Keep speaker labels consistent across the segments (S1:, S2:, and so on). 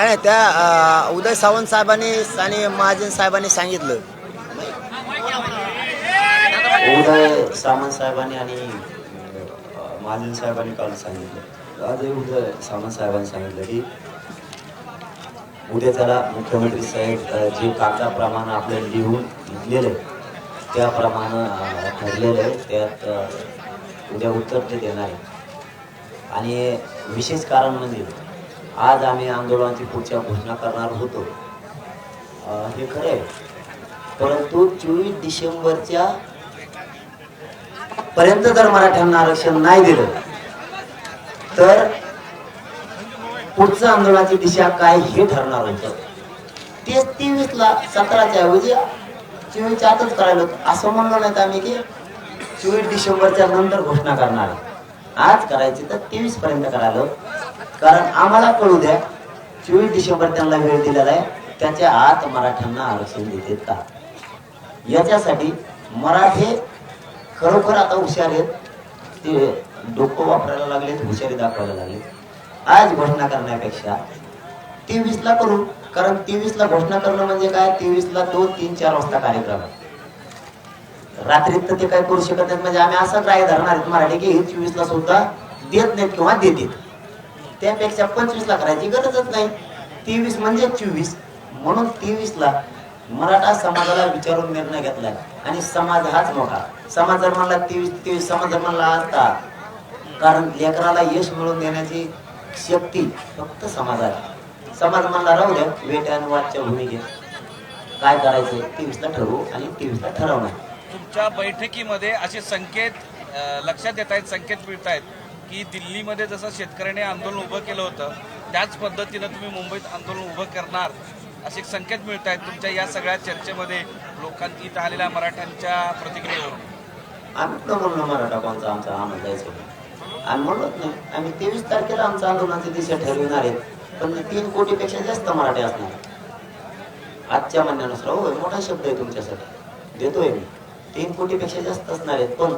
S1: नाही त्या उदय सावंत साहेबांनी आणि महाजन साहेबांनी सांगितलं.
S2: उदय सामंत साहेबांनी आणि महाजन साहेबांनी काल सांगितलं. आज उदय सामंत साहेबांनी सांगितलं की उद्या त्याला मुख्यमंत्री साहेब जे कागदाप्रमाणे आपल्याला लिहून दिलेलं त्याप्रमाणे ठरलेलं आहे त्यात उद्या उत्तर ते देणार आहे. आणि विशेष कारण म्हणजे आज आम्ही आंदोलनाची पुढच्या घोषणा करणार होतो. हे खरं आहे परंतु चोवीस डिसेंबरच्या पर्यंत जर मराठ्यांना आरक्षण नाही दिलं तर पुढचं आंदोलनाची दिशा काय हे ठरणार होतं. तेच तेवीस ला सतराच्या ऐवजी चोवीसच्या आतच करायला होतं. असं म्हणलो नाही तर आम्ही की चोवीस डिसेंबरच्या नंतर घोषणा करणार. आज करायची तर तेवीस पर्यंत करायला कारण आम्हाला कळू द्या चोवीस डिसेंबर त्यांना वेळ दिलेला आहे त्याच्या आत मराठ्यांना आरक्षण देतात का? याच्यासाठी मराठे खरोखर आता हुशार आहेत. ते डोकं वापरायला लागलेत हुशारी दाखवायला लागलेत. आज घोषणा करण्यापेक्षा तेवीस ला करू कारण तेवीस ला घोषणा करणं म्हणजे काय? तेवीस ला दोन तीन चार वाजता कार्यक्रम आहे. रात्रीत तर ते काय करू शकत नाहीत म्हणजे आम्ही असं काय धरणार आहेत मराठी की हे चोवीस ला सुद्धा देत नाहीत किंवा देतील. त्यापेक्षा पंचवीस ला करायची गरजच नाही. तेवीस म्हणजे चोवीस. म्हणून तेवीस ला मराठा समाजाला विचारून निर्णय घेतलाय. आणि समाज हाच मोठा. समाज जर म्हणला तेवीस तेवीस समाज जर म्हणला असता कारण लेकराला यश मिळवून देण्याची शक्ती फक्त समाजात. समाज म्हणला राहू द्या वेट अँड वाटच्या भूमिकेत काय करायचं? तेवीसला ठरवू आणि तेवीसला ठरवणार.
S3: तुमच्या बैठकीमध्ये असे संकेत लक्षात येत आहेत संकेत मिळत आहेत. की दिल्लीमध्ये जसं शेतकऱ्याने आंदोलन उभं केलं होतं त्याच पद्धतीनं तुम्ही मुंबईत आंदोलन उभं करणार असे संकेत मिळत आहेत तुमच्या या सगळ्या चर्चेमध्ये लोकांनी इथं आलेल्या मराठ्यांच्या प्रतिक्रियेवर
S2: आम्ही तर म्हणलो मराठा कोणचा आमचा आम्हाला जायचं आम्ही म्हणलोच नाही. आम्ही तेवीस तारखेला आमचं आंदोलनाची दिशा ठरविणार आहेत पण तीन कोटीपेक्षा जास्त मराठी असणार आजच्या म्हणण्यानुसार हो मोठा शब्द आहे तुमच्यासाठी. देतोय मी. तीन कोटीपेक्षा जास्त असणार आहेत पण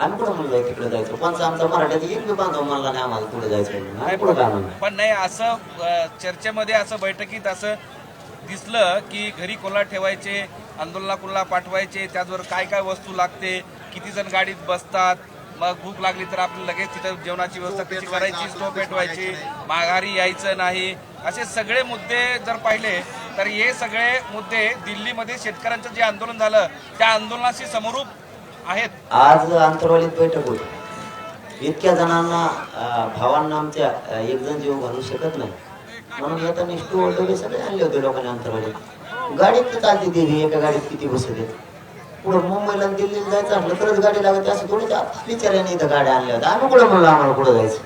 S2: आम्ही कुठं म्हणलोय तिकडे जायचं? कोणचा आमचा मराठ्याचा एक बी बांधव म्हणला नाही आम्हाला पुढे जायचं म्हणून. आम्ही काय म्हणलं
S3: पण नाही असं अ, चर्चेमध्ये असं बैठकीत असं दिसलं की घरी कोणाला ठेवायचे आंदोलनाला कोणाला पाठवायचे त्याचबरोबर काय काय वस्तू लागते किती जण गाडीत बसतात मग भूक लागली तर आपण लगेच तिथं जेवणाची व्यवस्था कशी करायची स्टोव पेटवायची माघारी यायचं नाही असे सगळे मुद्दे जर पाहिले तर हे सगळे मुद्दे दिल्लीमध्ये शेतकऱ्यांचं जे आंदोलन झालं त्या आंदोलनाशी समरूप
S2: आज आंतरवालीत बैठक होती इतक्या जणांना भावांना आमच्या एकजण एक जण जीव घालू शकत नाही. म्हणून आता निष्ठू डबे सगळे आणले होते लोकांनी आंतरवालीत. गाडीत चालते देवी एका गाडीत किती बसत? पुढे मुंबईला दिल्लीला जायचं असलं तरच गाडी लागते असं थोडी बिचाऱ्याने इथं गाड्या आणल्या होत्या. आम्ही कुठं म्हणलं आम्हाला कुठं जायचं?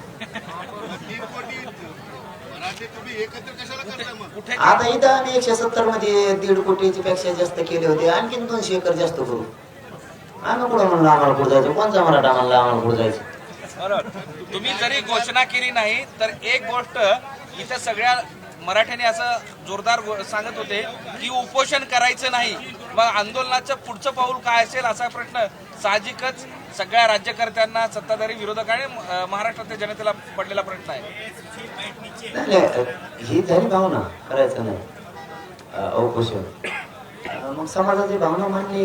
S2: आता इथं आम्ही एकशे सत्तरमध्ये दीड कोटीची पेक्षा जास्त केले होते. आणखीन दोनशे एकर जास्त करू. आम्ही कुठं म्हणलं आम्हाला कुठं जायचं? कोणचा मराठा म्हणला आम्हाला कुठं जायचं?
S3: बरोबर. तुम्ही जरी घोषणा केली नाही तर एक गोष्ट इथं सगळ्या मराठ्यांनी असं जोरदार गो- सांगत होते की उपोषण करायचं नाही. मग आंदोलनाचं पुढचं पाऊल काय असेल असा प्रश्न साहजिकच सगळ्या राज्यकर्त्यांना सत्ताधारी विरोधक आणि अं, महाराष्ट्रातल्या जनतेला पडलेला प्रश्न आहे.
S2: नाही, नाही, ही झाली भावना करायचं नाही. अं, मग समाजाची भावना मान्य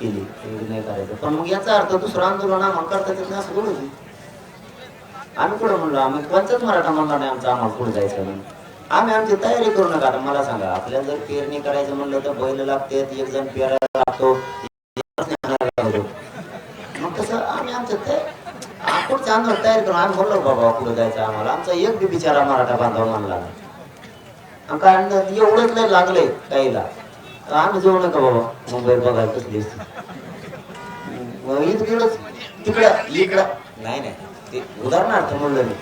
S2: केली नाही करायचं पण मग याचा अर्थ दुसरं आंदोलन आम्हाला करता येत नाही असं बोलू आम्ही कुठं म्हणलो आम्ही कोणताच मराठा म्हणला नाही आमचा आम्हाला पुढे जायचं म्हणून आम्ही आमची तयारी करू नका. आता मला सांगा आपल्याला जर पेरणी करायचं म्हणलं तर बैल लागते एक जण पेरायला लागतो. मग तसं आम्ही आमचं ते पुढचं आंदोलन तयारी करून आम्ही म्हणलो बाबा पुढे जायचं आम्हाला. आमचा एक बी बिचारा मराठा बांधव म्हणला नाही. कारण एवढंच नाही लागलंय काहीला तर आम्ही जाऊ नका बाबा. मुंबईत बघायला कसली असते. इकडंच तिकडं इकडं. नाही नाही. ते उदाहरणार्थ म्हणलं मी.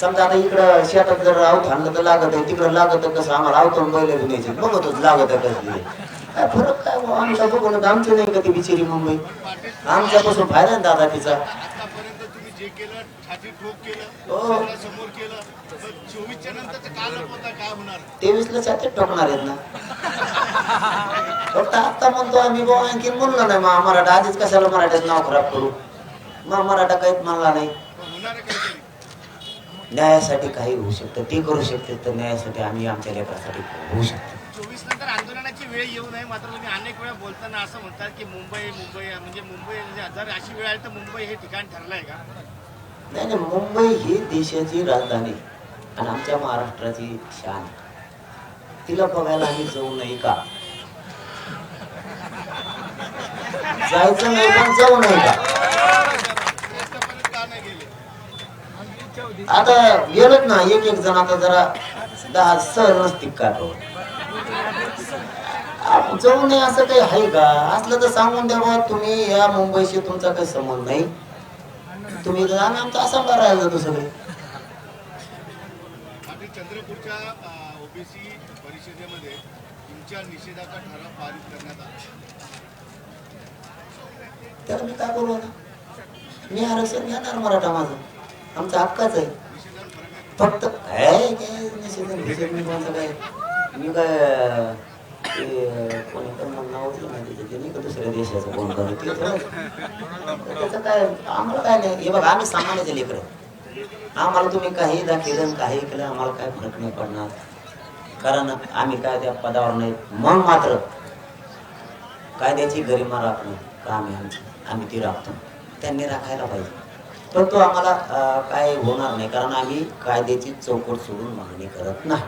S2: समजा आता इकडं शेतात जर आवत आणलं तर लागत आहे तिकडं लागत कसं आम्हाला आवतून बैल बी न्यायचे बघतच लागत आहे कसली काय फरक काय? आमच्या बघून आमची नाही का ती बिचारी मुंबई? आमच्यापासून फायदा ना दादा तिचा.
S4: जे केलं छाती ठोक केलं
S2: हो.
S4: समोर केलं चोवीसच्या नंतरचं काय होता काय होणार?
S2: तेवीसला छातीत ठोकणार आहेत ना. फक्त आता म्हणतो आम्ही बाबा आणखीन म्हणलं नाही मग मराठा आधीच कशाला मराठ्यात नाव खराब करू? मग मराठा काहीच म्हणला नाही. न्यायासाठी काही होऊ शकतं ते करू शकते तर न्यायासाठी आम्ही आमच्या लेकरासाठी होऊ शकतो.
S4: चोवीस नंतर आंदोलनाची वेळ येऊ नये. मात्र तुम्ही अनेक वेळा बोलताना असं म्हणतात की मुंबई मुंबई म्हणजे मुंबई म्हणजे जर अशी वेळ आली तर मुंबई हे ठिकाण ठरलंय का?
S2: नाही नाही मुंबई ही देशाची राजधानी आणि आमच्या महाराष्ट्राची शान. तिला बघायला आम्ही जाऊ नये का? जायचं नाही पण जाऊ नये का? आता गेलत ना एक एक जण आता जरा दहा सहज नसतील का आपण जाऊ नये असं काही आहे का? असलं तर सांगून द्या बुवा, तुम्ही या मुंबईशी तुमचा काही संबंध नाही. तुम्ही आम्ही आमचा आसामला राहायला जातो सगळे?
S4: चंद्रपूरच्या ओबीसी परिषदेमध्ये तुमच्या निषेधाचा ठराव पारित करण्यात आला.
S2: त्याला मी काय आता? मी आरक्षण घेणार मराठा माझं. आमचा हक्काच आहे. फक्त काय निषेध निषेध मी काय? मी काय ते कोणी पण नाव ना ते नाही का दुसऱ्या देशाचं कोण करत त्याचं काय आम्हाला काय नाही हे बघा आम्ही सामान्याचे लेकर आम्हाला तुम्ही काही दाखिलं काही केलं आम्हाला काय फरक नाही पडणार कारण आम्ही काय त्या पदावर नाही मग मात्र कायद्याची गरिमा राखणं काम आहे आम्ही ती राखतो त्यांनी राखायला पाहिजे पण तो आम्हाला काय होणार नाही कारण आम्ही कायद्याची चौकट सोडून मागणी करत नाही.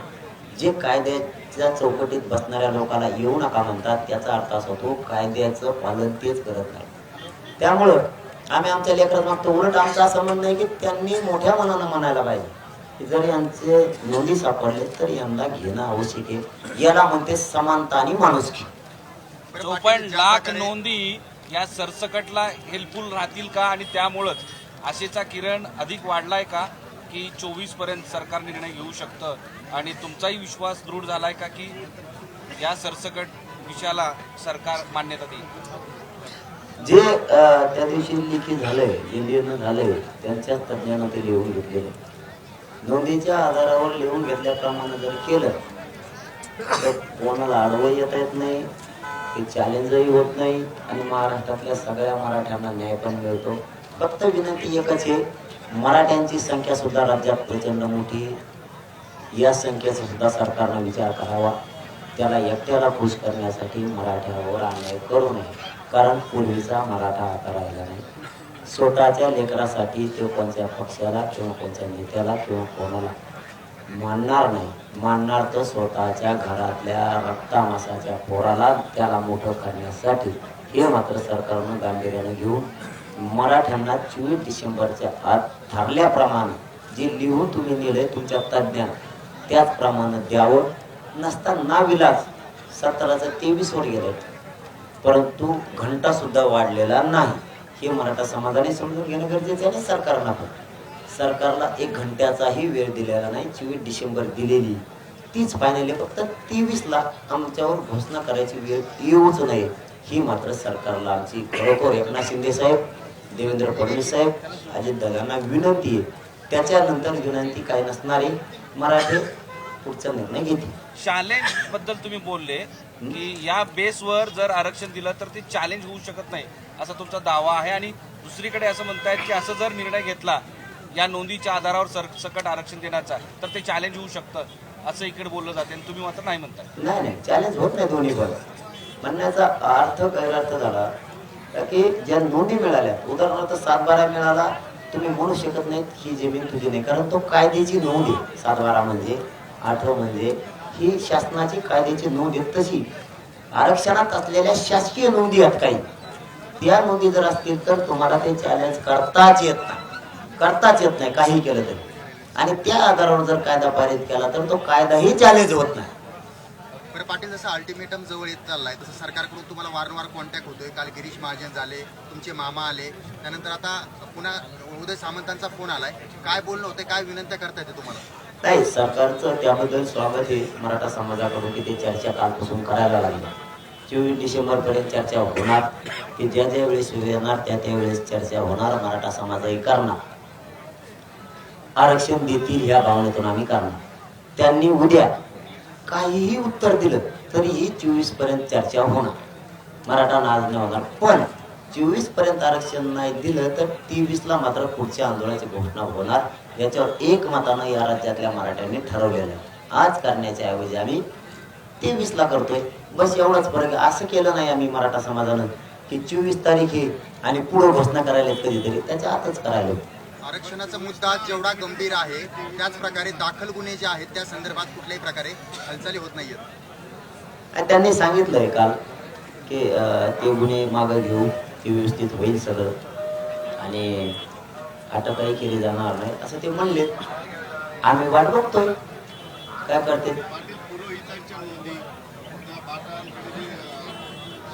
S2: जे त्या चौकटीत बसणाऱ्या लोकांना येऊ नका म्हणतात. त्याचा अर्थ असा होतो कायद्याचं पालन तेच करत नाही. त्यामुळं आम्ही आमच्या लेकरात मागतो उलट आमचा असं म्हणणं आहे की त्यांनी मोठ्या मनानं म्हणायला पाहिजे. की जर यांचे नोंदी सापडले तर यांना घेणं आवश्यक आहे. याला म्हणते समानता आणि माणुसकी.
S3: चोपन्न लाख नोंदी या सरसकटला हेल्पफुल राहतील का? आणि त्यामुळंच आशेचा किरण अधिक वाढलाय का? की चोवीसपर्यंत सरकार निर्णय घेऊ शकतं? आणि तुमचाही विश्वास दृढ झालाय का की या सरसकट विषयाला सरकार मान्यता देईल?
S2: जे त्या दिवशी लिखित झालंय जे झालंय त्यांच्या तज्ज्ञानं ते लिहून घेतलेलं. नोंदीच्या आधारावर लिहून घेतल्याप्रमाणे जर केलं तर कोणाला आडवं येता येत नाही ते चॅलेंजही होत नाही आणि महाराष्ट्रातल्या सगळ्या मराठ्यांना न्याय पण मिळतो. फक्त विनंती एकच आहे मराठ्यांची संख्या सुद्धा राज्यात प्रचंड मोठी आहे. या संख्येचा सुद्धा सरकारनं विचार करावा. त्याला एकट्याला खुश करण्यासाठी मराठ्यावर अन्याय करू नये. कारण पूर्वीचा मराठा आता राहिला नाही. स्वतःच्या लेकरासाठी तो कोणत्या पक्षाला किंवा कोणत्या नेत्याला किंवा कोणाला मानणार नाही. मानणार तर स्वतःच्या घरातल्या रक्तामासाच्या पोराला त्याला मोठं करण्यासाठी हे मात्र सरकारनं गांभीर्यानं घेऊन मराठ्यांना चोवीस डिसेंबरच्या आत ठरल्याप्रमाणे जे लिहून तुम्ही नेलंय तुमच्या तज्ज्ञान त्याचप्रमाणे द्यावं. नसताना विलास सतराचं तेवीस वर गेलंय परंतु घंटा सुद्धा वाढलेला नाही. हे मराठा समाजाने समजून घेणं गरजेचं आहे सरकारला पण. सरकारला एक घंट्याचाही वेळ दिलेला नाही. चोवीस डिसेंबर दिलेली. तीच फायनली फक्त तेवीसला आमच्यावर घोषणा करायची वेळ येऊच नये. ही मात्र सरकारला आमची खरोखर एकनाथ शिंदे साहेब देवेंद्र फडणवीस साहेब अजितदादांना विनंती आहे. त्याच्यानंतर विनंती काय नसणारी मराठी पुढचा निर्णय घेतील.
S3: चॅलेंजबद्दल तुम्ही बोलले की या बेसवर जर आरक्षण दिलं तर ते चॅलेंज होऊ शकत नाही असा तुमचा दावा आहे. आणि दुसरीकडे असं म्हणतायत की असं जर निर्णय घेतला या नोंदीच्या आधारावर सरसकट आरक्षण देण्याचा तर ते चॅलेंज होऊ शकतं असं इकडे बोललं जाते. आणि तुम्ही मात्र नाही म्हणताय.
S2: नाही नाही चॅलेंज होत नाही दोन्ही पण. म्हणण्याचा अर्थ गैरअर्थ झाला की ज्या नोंदी मिळाल्या उदाहरणार्थ सातबारा मिळाला तुम्ही म्हणू शकत नाहीत ही जमीन तुझी नाही. कारण तो कायद्याची नोंद आहे. सातबारा म्हणजे आठव म्हणजे ही शासनाची कायद्याची नोंद आहे. तशी आरक्षणात असलेल्या शासकीय नोंदी आहेत काही. त्या नोंदी जर असतील तर तुम्हाला ते चॅलेंज करताच येत नाही. करताच येत नाही. काही केलं तरी. आणि त्या आधारावर जर कायदा पारित केला तर तो कायदाही चॅलेंज होत नाही.
S5: पाटील जसं अल्टिमेटम जवळ येत चाललाय तसं सरकारकडून तुम्हाला वारंवार कॉन्टॅक्ट होतोय. काल गिरीश महाजन झाले तुमचे मामा आले. त्यानंतर आता पुन्हा उदय सामंतांचा फोन आलाय. काय बोलणं होते काय विनंत्या करता येते तुम्हाला?
S2: नाही सरकारचं त्याबद्दल स्वागत आहे मराठा समाजाकडून की ते चर्चा कालपासून करायला लागली. चोवीस डिसेंबर पर्यंत चर्चा होणार. की ज्या ज्या वेळेस येणार त्या त्यावेळेस चर्चा होणार. मराठा समाजही करणार. आरक्षण देतील ह्या भावनेतून आम्ही करणार. त्यांनी उद्या काहीही उत्तर दिलं तरीही चोवीसपर्यंत चर्चा होणार. मराठा आज नाही होणार. पण चोवीसपर्यंत आरक्षण नाही दिलं तर तेवीस ला मात्र पुढच्या आंदोलनाची घोषणा होणार. याच्यावर एक मतानं या राज्यातल्या मराठ्यांनी ठरवलेलं आज करण्याच्या ऐवजी आम्ही तेवीसला करतोय. बस एवढाच फरक असं केलं नाही आम्ही मराठा समाजानं की चोवीस तारीख आहे आणि पुढं घोषणा करायला कधीतरी. त्याच्या आतच करायला
S5: आरक्षणाचा मुद्दा जेवढा गंभीर आहे त्याच प्रकारे दाखल गुन्हे जे आहेत त्या संदर्भात कुठल्याही प्रकारे हालचाली होत नाहीयेत.
S2: त्यांनी सांगितलंय काल की ते गुन्हे मागं घेऊ ते व्यवस्थित होईल सगळं आणि अटकही केली जाणार नाही असं ते म्हणले आम्ही वाट बघतोय. काय करते
S4: पाटील पुरोहितांच्या नोंदी त्या पाटांमध्ये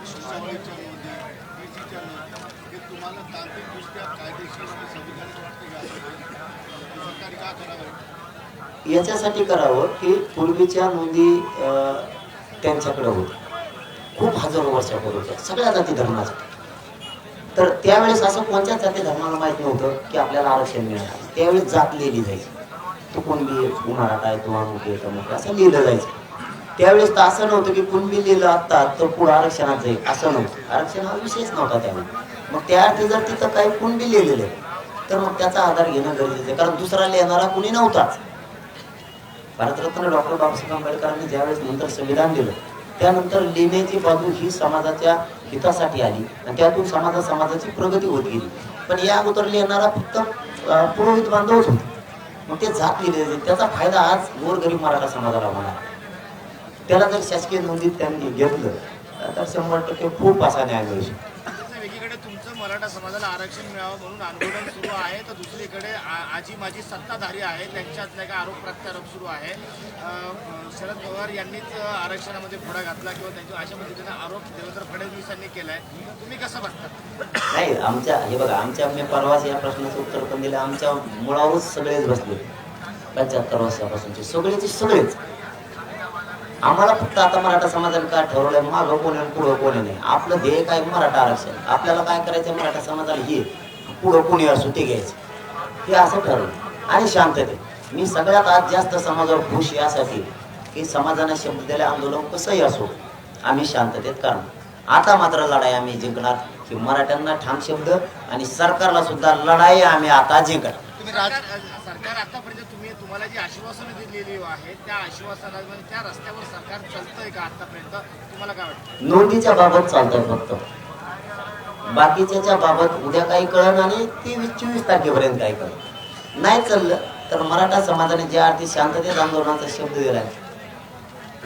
S4: शिष्यावळीच्या नोंदी पीसीच्या नोंदी हे तुम्हाला तांत्रिकदृष्ट्या कायदेशीर आणि संविधानिक वाटतं का असं हे सरकारने का करावं
S2: याच्यासाठी करावं की पूर्वीच्या नोंदी त्यांच्याकडं त्यांच्याकडे होत्या. खूप हजारो वर्षापूर्वी होत्या. सगळ्या जाती धर्मासाठी तर त्यावेळेस असं कोणत्या जाती धर्माला माहीत नव्हतं की आपल्याला आरक्षण मिळणार? त्यावेळेस जात लिहिली जायची. तू कुणबी उन्हाळा आहे तू अमुक आहे तमुक असं लिहिलं जायचं. त्यावेळेस तर असं नव्हतं की कुणबी लिहिलं आत्ता तर पुढं आरक्षणात जाईल असं नव्हतं. आरक्षण हा विषयच नव्हता त्यावेळी. मग त्या अर्थी जर तिथं काही कुणबी लिहिलेलं आहे तर मग त्याचा आधार घेणं गरजेचं आहे. कारण दुसरा लिहिणारा कुणी नव्हताच. भारतरत्न डॉक्टर बाबासाहेब आंबेडकरांनी ज्यावेळेस नंतर संविधान दिलं त्यानंतर लिहिण्याची बाजू ही समाजाच्या हितासाठी आली आणि त्यातून समाजा समाजाची प्रगती होत गेली. पण या अगोदर लिहिणारा फक्त पुरोहित बांधवच होते. मग ते जात लिहिले त्याचा फायदा आज गोरगरीब मराठा समाजाला होणार. त्याला जर शासकीय नोंदीत त्यांनी घेतलं तर शंभर टक्के खूप असा न्याय मिळू शकतो.
S4: मराठा समाजाला आरक्षण मिळावं म्हणून आंदोलन सुरू आहे. तर दुसरीकडे आजी माझी सत्ताधारी आहे त्यांच्यात नाही का आरोप प्रत्यारोप सुरू आहे. शरद पवार यांनीच आरक्षणामध्ये पुढा घातला किंवा त्यांच्या अशा पद्धतीने आरोप देवेंद्र फडणवीसांनी केलाय. तुम्ही कसं बघता
S2: नाही आमच्या हे बघा आमच्या मी परवाच या प्रश्नाचं उत्तर पण दिलं. आमच्या मुळावरच सगळेच बसले. पंच्याहत्तर वर्षापासूनचे सगळेचे सगळेच. आम्हाला फक्त आता मराठा समाजाने काय ठरवलंय मागं कोणी आणि पुढं कोणी नाही. आपलं ध्येय काय मराठा आरक्षण. आपल्याला काय करायचं मराठा समाजाला? हे. पुढं कोणी असो ते घ्यायचं. हे असं ठरवलं. आणि शांतते मी सगळ्यात आज जास्त समाजावर खुश यासाठी की समाजाने शब्द दिले आंदोलन कसंही असो आम्ही शांततेत करणार आता मात्र लढाई आम्ही जिंकणार. की मराठ्यांना ठाम शब्द आणि सरकारला सुद्धा लढाई आम्ही आता जिंकणार.
S4: तुम्हाला जी आश्वासनं दिलेली आहेत त्या आश्वासनामध्ये त्या रस्त्यावर सरकार चालतंय का आतापर्यंत? तुम्हाला काय वाटतं?
S2: नोंदीच्या बाबत चालतंय फक्त. बाकीच्याच्या बाबत उद्या काही कळण आणि तेवीस चोवीस तारखेपर्यंत काही कळण नाही चाललं तर मराठा समाजाने ज्या अर्थी शांततेत आंदोलनाचा शब्द दिलाय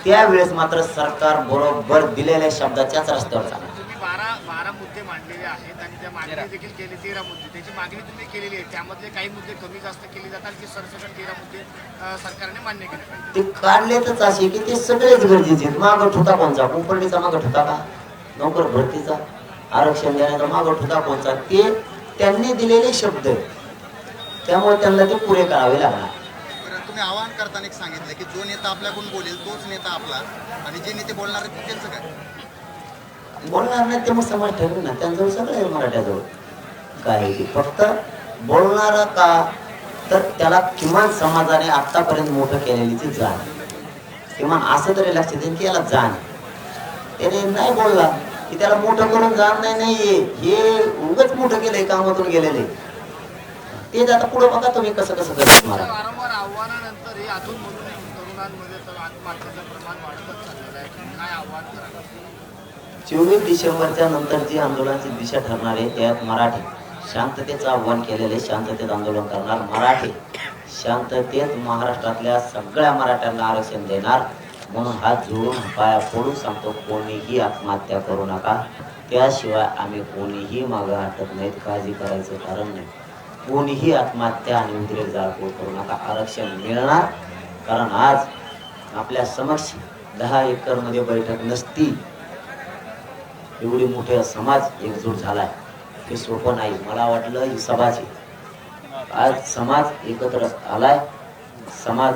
S2: त्यावेळेस मात्र सरकार बरोबर दिलेल्या शब्दाच्याच रस्त्यावर चालणार
S4: तुम्ही बारा बारा मुद्दे मांडलेले आहेत आणि त्या मागणी देखील केली तेरा मुद्दे. त्याची मागणी तुम्ही केलेली आहे. त्यामधले काही मुद्दे कमी जास्त केले जातात की सरसकट तेरा मुद्दे सरकारने मान्य केले पाहिजे
S2: ते काढलेतच असे की ते सगळेच गरजेचे आहेत. मागं ठुता कोणचा? कुंपणीचा मागं ठुता का? नोकर भरतीचा? आरक्षण देण्याचा मागं ठुता कोणचा? ते त्यांनी दिलेले शब्द. त्यामुळे त्यांना ते पुरे करावे लागणार.
S5: बरं, तुम्ही आवाहन करताना एक सांगितलं की जो नेता आपल्याकडून बोलेल तोच नेता आपला. आणि जे नेते बोलणार आहेत त्यांचं काय?
S2: बोलणार नाही ते मग समाज ठरवे ना. त्यांजवळ सगळं आहे मराठ्याजवळ. काय फक्त बोलणारा का तर त्याला किमान समाजाने आतापर्यंत मोठं केलेली ती जाण. किमान असं तरी लक्षात येईल की याला जाण. त्याने नाही बोलला की त्याला मोठं करून जाण नाही नाहीये हे उगच मोठं केलंय कामातून गेलेले. तेच आता पुढे बघा तुम्ही कसं कसं करत
S4: कराल?
S2: चोवीस डिसेंबरच्या नंतर जी आंदोलनाची दिशा ठरणार आहे त्यात मराठी. शांततेचं आव्हान केलेले शांततेत आंदोलन करणार मराठी. शांततेत महाराष्ट्रातल्या सगळ्या मराठ्यांना आरक्षण देणार. म्हणून हात जोडून पाया फोडून सांगतो कोणीही आत्महत्या करू नका. त्याशिवाय आम्ही कोणीही मागं हटत नाहीत. काळजी करायचं कारण नाही. कोणीही आत्महत्या आणि उद्रेक जाळपोळ करू नका. आरक्षण मिळणार. कारण आज आपल्या समक्ष दहा एकरमध्ये बैठक नसती. एवढी मोठे समाज एकजूट झालाय. हे सोपं नाही. मला वाटलं ही समाज आहे. आज समाज एकत्र आलाय. समाज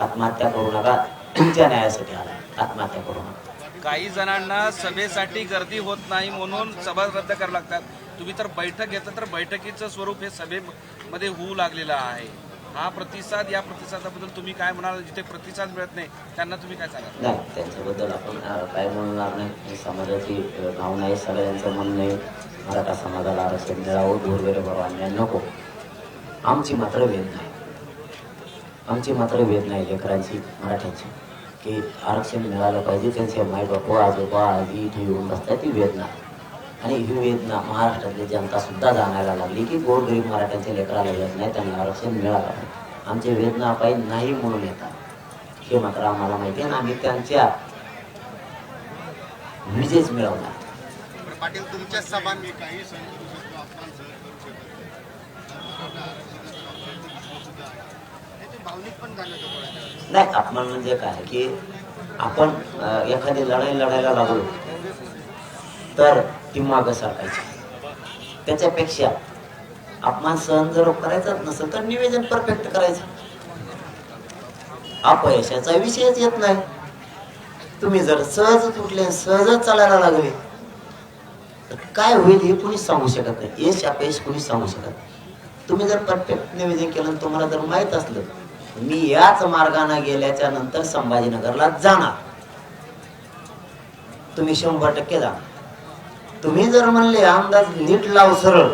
S2: आत्महत्या करू नका. तुमच्या न्यायासाठी आलाय. आत्महत्या करू नका.
S3: काही जणांना सभेसाठी गर्दी होत नाही म्हणून सभा रद्द करावं लागतात. तुम्ही तर बैठक घेतलं तर बैठकीचं स्वरूप हे सभेमध्ये होऊ लागलेलं आहे. हा प्रतिसाद या प्रतिसादाबद्दल तुम्ही काय म्हणाल? जिथे प्रतिसाद मिळत नाही त्यांना तुम्ही काय सांगाल?
S2: नाही त्यांच्याबद्दल आपण काय म्हणणार नाही. समाजाची भावना आहे सगळ्यांचं म्हणणं आहे. मराठा समाजाला आरक्षण मिळावं दूरवेर अन्याय नको. आमची मात्र वेदना आहे आमची मात्र वेदना आहे लेकरांची मराठ्यांची. की आरक्षण मिळालं पाहिजे त्यांचे मायबाप आजोबा आजी इथे येऊन बसतात ती वेदना आणि ही वेदना महाराष्ट्रातली जनता सुद्धा जाणायला लागली की गोरगरीब मराठ्यांच्या लेकराला येत नाही त्यांना आरक्षण मिळालं आमचे वेदना पायी नाही म्हणून येतात. हे मात्र आम्हाला माहिती आहे आम्ही त्यांच्या विजेच मिळवणार.
S5: पाटील तुमच्या सभा
S4: काही.
S2: नाही. अपमान म्हणजे काय की आपण एखादी लढाई लढायला लागलो तर ती मागं सरकायची. त्याच्यापेक्षा अपमान सहन जर करायचाच नसेल तर निवेदन परफेक्ट करायचं. अपयशाचा विषयच येत नाही. तुम्ही जर सहज उठले सहजच चालायला लागले तर काय होईल हे कुणीच सांगू शकत नाही. यश अपयश कुणीच सांगू शकत नाही. तुम्ही जर परफेक्ट निवेदन केलं तुम्हाला जर माहीत असलं मी याच मार्गाने गेल्याच्यानंतर संभाजीनगरला जाणार. तुम्ही शंभर टक्के जा तुम्ही जर म्हणले अंदाज नीट लाव सरळ.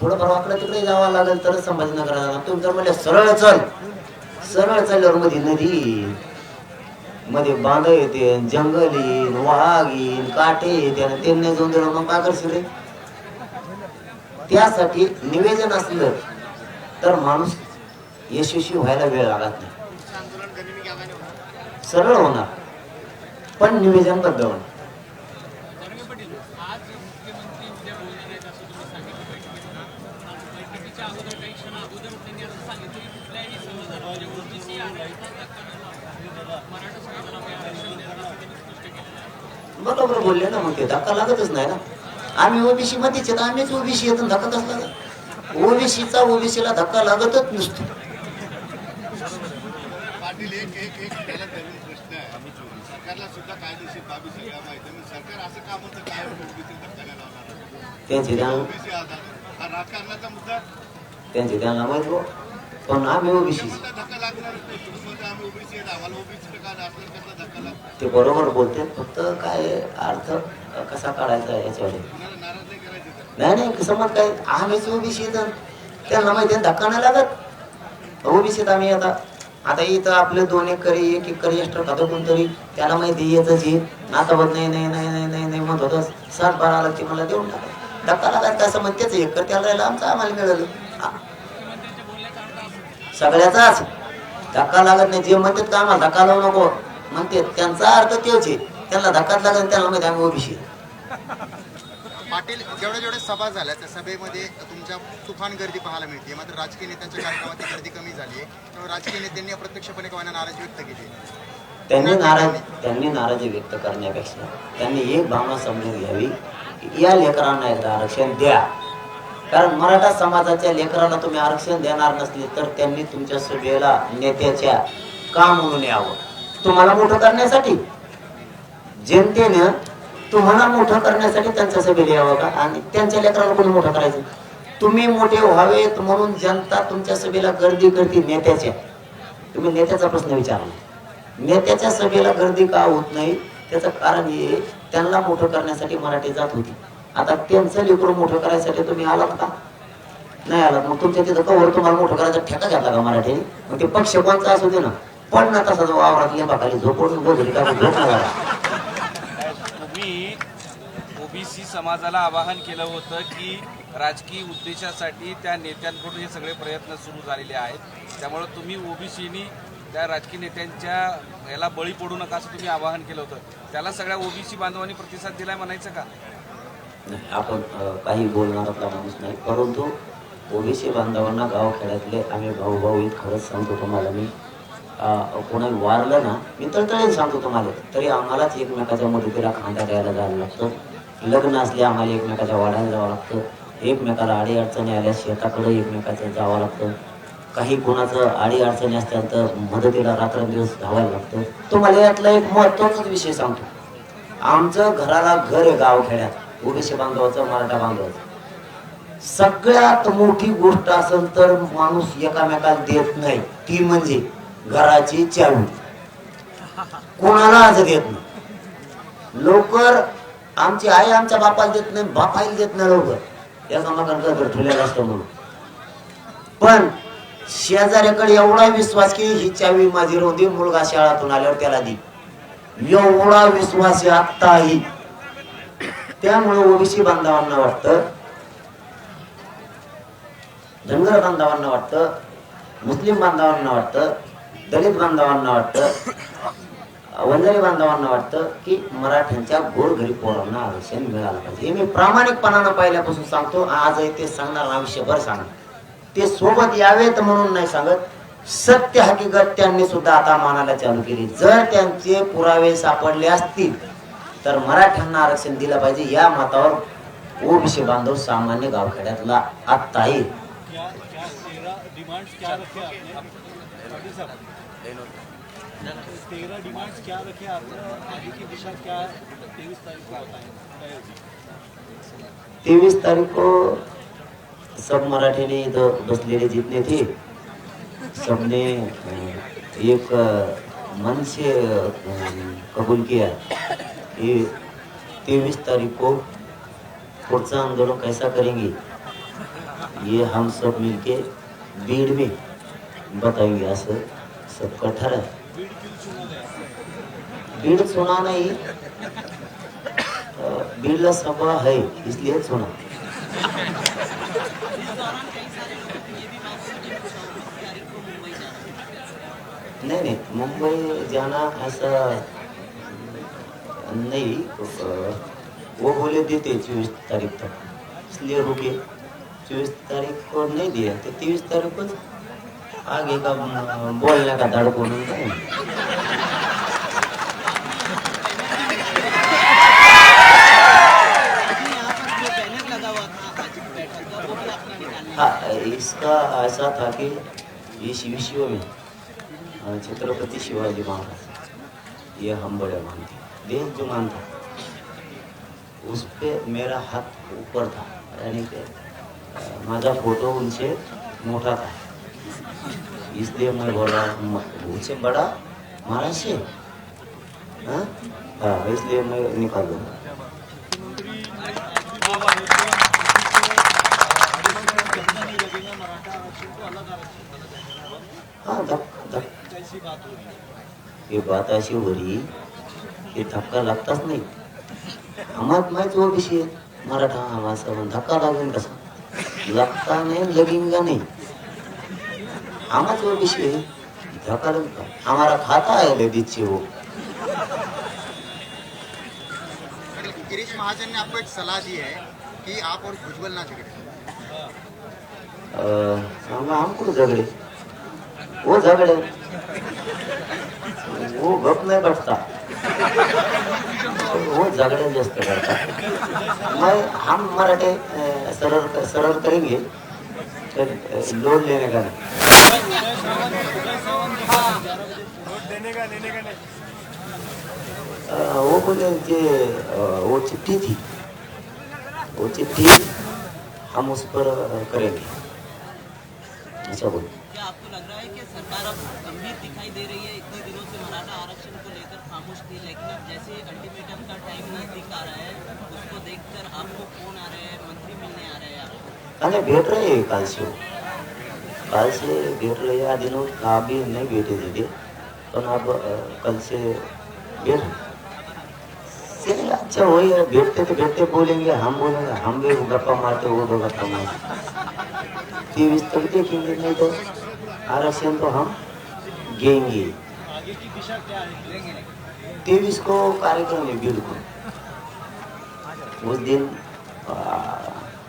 S2: थोडंफार वाकडं तिकडे जावं लागेल तरच संभाजीनगराला तुम्ही जर म्हणले सरळ चल. सरळ चालल्यावर मध्ये नदी मध्ये बांध येते जंगल येईन वाघ येईन काटे येते आणि ते जाऊन दिलं मग काय करशील रे त्यासाठी निवेदन असलं तर माणूस यशस्वी व्हायला वेळ लागत नाही. सरळ होणार पण निवेदनबद्ध होणार
S6: आज मुख्यमंत्री उद्या बोलणार आहेत असं तुम्ही सांगितलं बैठकीत बैठकीच्या अगोदर काही क्षण अगोदर त्यांनी असं सांगितलं की कुठल्याही समाजाला म्हणजे ओबीसी आणि मराठा समाजाला मी आरक्षण देणार असं त्यांनी स्पष्ट केलं आहे
S2: बरोबर बोलले ना मग ते धक्का लागतच नाही ना. आम्ही ओबीसी मध्येच आहेत आम्हीच ओबीसी येतो धक्का कसला? लागत ओबीसीचा ओबीसीला धक्का लागतच नसतो.
S4: पाटील एक एक एक त्याला तरुण प्रश्न आहे. सरकारला सुद्धा कायदेशीर बाबी सगळ्या माहिती आहे. सरकार असं म्हणतं काय ओबीसी लावणार
S2: त्यांचे ध्यान
S4: ओबीसी आधार हा राजकारणाचा मुद्दा?
S2: त्यांचे त्यांना माहीत. पण आम्ही ओबीसी ते बरोबर बोलते फक्त काय अर्थ कसा काढायचा याच्यावर
S4: नाही
S2: नाही नाही समज काय आम्हीच ओबीसी त्यांना माहिती आहे धक्का नाही लागत. ओबीसीत आम्ही आता. आता इथं आपले दोन एक करी एक एकर एक्स्ट्रा खातो कोणतरी त्याला माहिती येतच नाता नातावत नाही नाही नाही नाही नाही नाही म्हणत होतं. सात बारा आला ती मला देऊन टाका. धक्का लागायचं कसं म्हणतेच एकर त्याला आमचं आम्हाला मिळालं. सगळ्याचाच धक्का लागत नाही. जे म्हणतात का आम्हाला धक्का लावू नको. म्हणते त्यांचा अर्थ तेच आहे. त्यांना धक्काच लागत नाही, त्यांना माहिती आम्ही ओबीसी
S5: पाटील जेवढ्या जेवढ्या सभा झाल्या त्या सभेमध्ये तुमच्या तुफान गर्दी पाहायला मिळते. मात्र राजकीय नेत्यांच्या कार्यक्रमात गर्दी कमी झाली आहे त्यामुळे राजकीय नेत्यांनी अप्रत्यक्षपणे कवायना नाराजी व्यक्त केली.
S2: त्यांनी नाराज त्यांनी नाराजी व्यक्त करण्यापेक्षा त्यांनी एक भावना समजून घ्यावी या लेकरांना एकदा आरक्षण द्या. कारण मराठा समाजाच्या लेकरांना तुम्ही आरक्षण देणार नसले तर त्यांनी तुमच्या सभेला नेत्याच्या का म्हणून यावं. तुम्हाला मोठं करण्यासाठी? जनतेनं तुम्हाला मोठं करण्यासाठी त्यांच्या सभेला यावं का? आणि त्यांच्या लेकराला कोणी मोठं करायचं? तुम्ही मोठे व्हावेत म्हणून जनता तुमच्या सभेला गर्दी करते नेत्याच्या. तुम्ही नेत्याचा प्रश्न विचारला. नेत्याच्या सभेला गर्दी का होत नाही? त्याचं कारण हे त्यांना मोठं करण्यासाठी मराठी जात होती. आता त्यांचं लेकरू मोठं करायसाठी तुम्ही आलात का? नाही आलात. मग तुमच्या तिथं कवर तुम्हाला मोठं करायचा ठेका घेतला का मराठीने मग ते पक्ष कोणचा असू दे ना. पण ना तसा जो वावरात लिंबाखाली झोपून बोलली का झोप
S3: ओबीसी समाजाला आवाहन केलं होतं की राजकीय उद्देशासाठी त्या नेत्यांकडून हे सगळे प्रयत्न सुरू झालेले आहेत. त्यामुळे तुम्ही ओबीसीनी त्या राजकीय नेत्यांच्या याला बळी पडू नका असं तुम्ही आवाहन केलं होतं. त्याला सगळ्या ओबीसी बांधवांनी प्रतिसाद दिलाय म्हणायचं का?
S2: नाही आपण काही बोलणारातला माणूस नाही. परंतु ओबीसी बांधवांना गावखेड्यातले आम्ही भाऊ भाऊ इथं खरंच सांगतो तुम्हाला मी. अ, कोणाला वारलं ना मी तळतळीने सांगतो तुम्हाला. तरी आम्हालाच एकमेकाच्या मदतीला खांदा द्यायला जायला लागतं. लग्न असले आम्हाला एकमेकाच्या वाड्याला जावं लागतं. एकमेकाला अडी अडचणी आल्या शेताकडे एकमेकाचं जावं लागतं. काही कोणाचं अडी अडचणी असतात तर मदतीला रात्रंदिवस धावायला लागतं. तुम्हाला यातला एक महत्वाचाच विषय सांगतो. आमचं घराला घर आहे गावखेड्यात. ओबीसी बांधवाचं मराठा बांधवाचं. सगळ्यात मोठी गोष्ट असेल तर माणूस एकामेकाला देत नाही. ती म्हणजे घराची चावी. कोणाला आज देत नाही? लवकर आमची आई आमच्या बापाला देत नाही बापाला देत नाही लवकर. एकामेकांना घर ठेवलेला असतो म्हणून. पण शेजाऱ्याकडे एवढा विश्वास की ही चावी माझी राहून दे मुलगा शाळातून आल्यावर त्याला दे. एवढा विश्वास आहे आत्ताही. त्यामुळे ओबीसी बांधवांना वाटतं धनगर बांधवांना वाटतं मुस्लिम बांधवांना वाटतं दलित बांधवांना वाटतं वंजारी बांधवांना वाटतं की मराठ्यांच्या गोरघरी पोरांना आरक्षण मिळालं पाहिजे. हे मी प्रामाणिकपणानं पहिल्यापासून सांगतो. आजही ते सांगणार आयुष्यभर सांगणार. ते सोबत यावेत म्हणून नाही सांगत. सत्य हकीकत त्यांनी सुद्धा आता मानायला चालू केली. जर त्यांचे पुरावे सापडले असतील तर मराठ्यांना आरक्षण दिलं पाहिजे. या मतावर ओबीसी बांधव सामान्य गावखेड्यातला आत्ताही
S6: क्या क्या तेरह डिमांड्स तारीख को
S2: सब मराठी ने इधर बसलेले जितने थे, सबने एक मन से कबूल किया. ये तेईस तारीख को पुढचा आंदोलन कैसा करेंगे ये हम सब मिलके बीड़ में बताएंगे। असं सबका ठरा है। बीड़ सुना नहीं। अ, बीड़ला सभा है इसलिए सुना। नहीं नहीं मुंबई जाना ऐसा नहीं वो बोले देते चौबीस तारीख तक। इसलिए रुके चौबीस तारीख को नहीं दिया तो तेईस तारीख को आगे का बोलने का धड़कन हाँ इसका ऐसा था कि ये शिवशिव में छत्रपति शिवाजी महाराज, ये हम बड़े मानते देश जो मानता उस पे मेरा हाथ ऊपर था, यानी कि माझा फ़ोटो उनसे मोटा था। इसलिए मैं बोला "म- उनसे बड़ा महाराज से हाँ? हाँ इसलिए मैं निकाल दूँगा। हाँ
S6: कैसी बात हो रही है
S2: ही धक्का लागताच नाही. आम्हाला माहीत विषय. मराठा पण धक्का लागेल कसा लागता नाही लगीन का नाही. आम्हाच वो विषय. धक्का लगता हमारा खाता है लेडीज से वो
S5: गिरीश महाजन ने आपको एक सलाह दी है कि आप और भुजबल ना झगड़े
S2: झगडे? वो झगडे. वो गप नाही बसता. वो झगडे जास्त करतात. मग हम मराठे सरळ सरळ करेंगे तर लोन लेने का वो हो, बोले कि वो हो, चिट्ठी थी वो चिट्ठी हम उस पर करेंगे ऐसा बोले.
S7: क्या आपको लग रहा है कि सरकार अब गंभीर दिखाई दे रही है इतने दिनों से मराठा आरक्षण को लेकर खामोश थी लेकिन अब जैसे अल्टीमेटम का टाइम नजदीक आ रहा है उसको देखकर आपको फोन आ रहे हैं मंत्री मिलने आ रहे हैं आपको
S2: अरे भेट रहे हैं काल से काल से भेट रहे हैं आधी नोट अभी नहीं भेटे दीदी. ते. अब कल से भेट. चलिए अच्छा वही है तो बोलेंगे हम बोलेंगे हम भी गप्पा मारते वो भी गप्पा मारते. तेईस तक देखेंगे नहीं तो आरक्षण तो हम
S6: गेंगे.
S2: तेईस को कार्यक्रम है बिलकुल. उस दिन